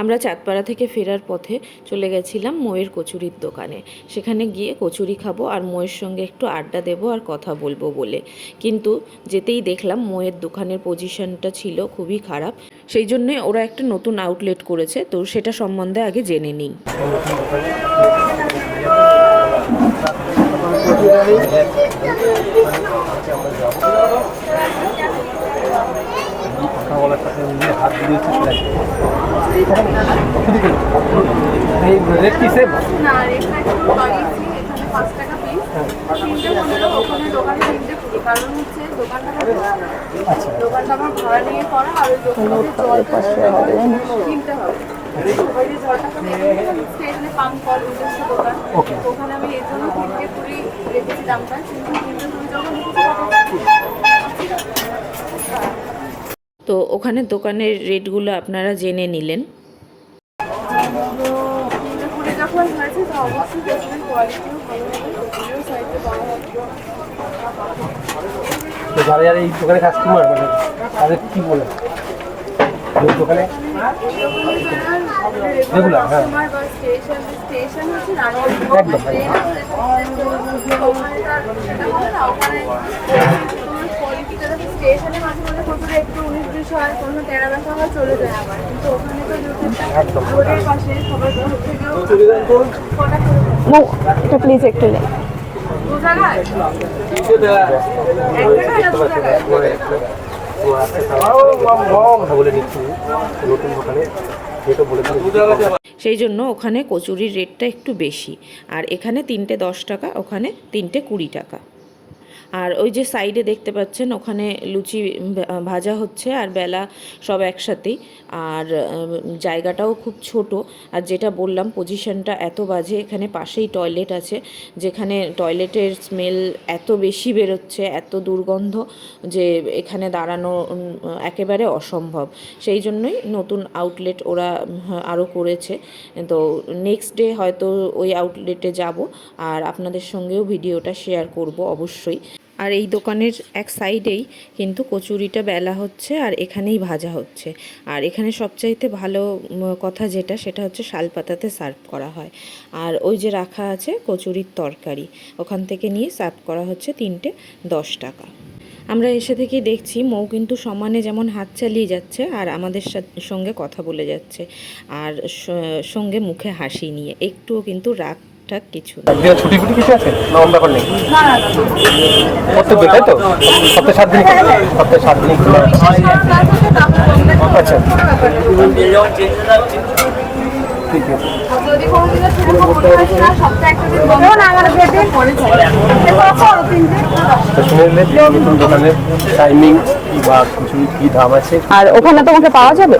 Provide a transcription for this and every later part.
আমরা চাঁদপাড়া থেকে ফেরার পথে চলে গেছিলাম ময়ের কচুরির দোকানে। সেখানে গিয়ে কচুরি খাব আর ময়ের সঙ্গে একটু আড্ডা দেবো আর কথা বলব বলে। কিন্তু যেতেই দেখলাম ময়ের দোকানের পজিশনটা ছিল খুবই খারাপ। সেই জন্যে ওরা একটা নতুন আউটলেট করেছে, তো সেটা সম্বন্ধে আগে জেনে নিই। কথা বলার সাথে হাত দিয়েছি এই রেট কি সেম না রেখা একটু বাড়িয়েছি এখানে পাঁচ টাকা পিস তিনটে পনেরো ওখানে দোকানে তিনটে কুড়ি। কারণ হচ্ছে দোকানটা আমার দোকানটা আমার ভাড়া নিয়ে করা আর ওই দোকানে জলটা কিনতে হবে। ওই যে জলটা তো পাম্প কল নিজস্ব দোকান। Okay. ওখানে আমি এর জন্য তিনটে কুড়ি রেখেছি দামটা। কিন্তু তিনটে কুড়ি যখন তো ওখানে দোকানের রেটগুলো আপনারা জেনে নিলেন। যখন হয়েছে তো অবশ্যই দোকানের কোয়ালিটিও ভালো হবে দোকানেরও সাইডে বড় হবে যারা যারা এই দোকানে কাস্টমার মানে তাদের কি বলে? দোকানে? Regular, হ্যাঁ। স্টেশন হচ্ছে ওখানে মাঝে মাঝে প্রচুর একটু উনিশ হয় কোনো তেরা ব্যথা হয় চলে যায় আবার। কিন্তু ওখানে তো রোডের পাশে এটা প্লিজ একটু নতুন দোকানে যেটা বলে সেই জন্য ওখানে কচুরির রেটটা একটু বেশি। আর এখানে তিনটে দশ টাকা ওখানে তিনটে কুড়ি টাকা। আর ওই যে সাইডে দেখতে পাচ্ছেন, ওখানে লুচি ভাজা হচ্ছে আর বেলা সব একসাথেই। আর জায়গাটাও খুব ছোট। আর যেটা বললাম পজিশনটা এত বাজে, এখানে পাশেই টয়লেট আছে, যেখানে টয়লেটের স্মেল এত বেশি বেরোচ্ছে, এত দুর্গন্ধ যে এখানে দাঁড়ানো একেবারে অসম্ভব। সেই জন্যই নতুন আউটলেট ওরা আরও করেছে। তো নেক্সট ডে হয়তো ওই আউটলেটে যাব। আর আপনাদের সঙ্গেও ভিডিওটা শেয়ার করব অবশ্যই। আর এই দোকানের এক সাইডেই কিন্তু কচুরিটা বেলা হচ্ছে আর এখানেই ভাজা হচ্ছে। আর এখানে সবচাইতে ভালো কথা যেটা, সেটা হচ্ছে শালপাতাতে সার্ভ করা হয়। আর ওই যে রাখা আছে কচুরির তরকারি, ওখান থেকে নিয়ে সার্ভ করা হচ্ছে তিনটে দশ টাকা। আমরা এসে থেকেই দেখছি, মৌ কিন্তু সমানে যেমন হাত চালিয়ে যাচ্ছে আর আমাদের সঙ্গে কথা বলে যাচ্ছে। আর সঙ্গে মুখে হাসি নিয়ে, একটুও কিন্তু রাগ টাগ কিছু ছুটি ফুটি কিছু আছে? না অন্য ব্যাপার নেই। দিন তাই তো? সপ্তাহে সাত দিন সপ্তাহে সাত দিন আচ্ছা। টাইমিং বা কিছু কি দাম আছে? আর ওখানে তোমাকে পাওয়া যাবে?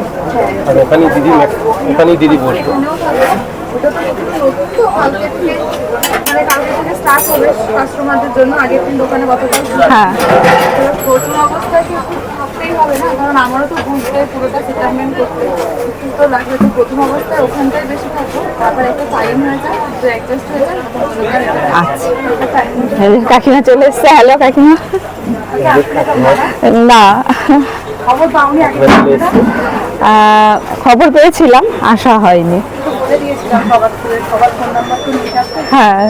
আর ওখানেই দিদি ওখানেই দিদি বসবো। ওটা তো একটু নতুন তো কালকে থেকে মানে কালকে থেকে স্টার্ট হবে কাস্টমারদের জন্য আগের দিন দোকানে কতগুলো ছিল। হ্যাঁ। প্রথম অবস্থায় কি একটু হবে না কারণ আমারও তো বুঝতে পুরোটা সেটেলমেন্ট করতে একটু তো লাগবে তো প্রথম অবস্থায় ওখানটাই বেশি থাকব। তারপর একটা টাইম হয়ে যায় তো অ্যাডজাস্ট হয়ে যায় আচ্ছা। কাকিমা চলে এসছে। হ্যালো কাকিমা। না। খবর পেয়েছিলাম আসা হয়নি। বলে দিয়েছিলাম সবার সবার ফোন নাম্বার তো নিয়ে আসতে হ্যাঁ।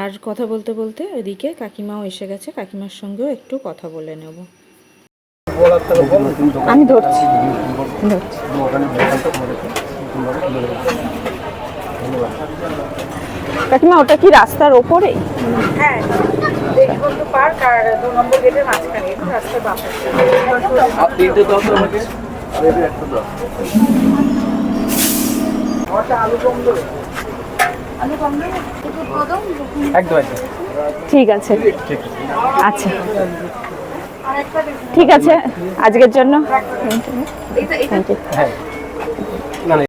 আর কথা বলতে বলতে ওইদিকে কাকিমাও এসে গেছে কাকিমার সঙ্গেও একটু কথা বলে নেব। আমি ধরছি। কাকিমা ওটা কি রাস্তার ওপরে হ্যাঁ। একদম ঠিক আছে। আচ্ছা আর একটা দেখুন ঠিক আছে। আজকের জন্য। থ্যাংক ইউ হ্যাঁ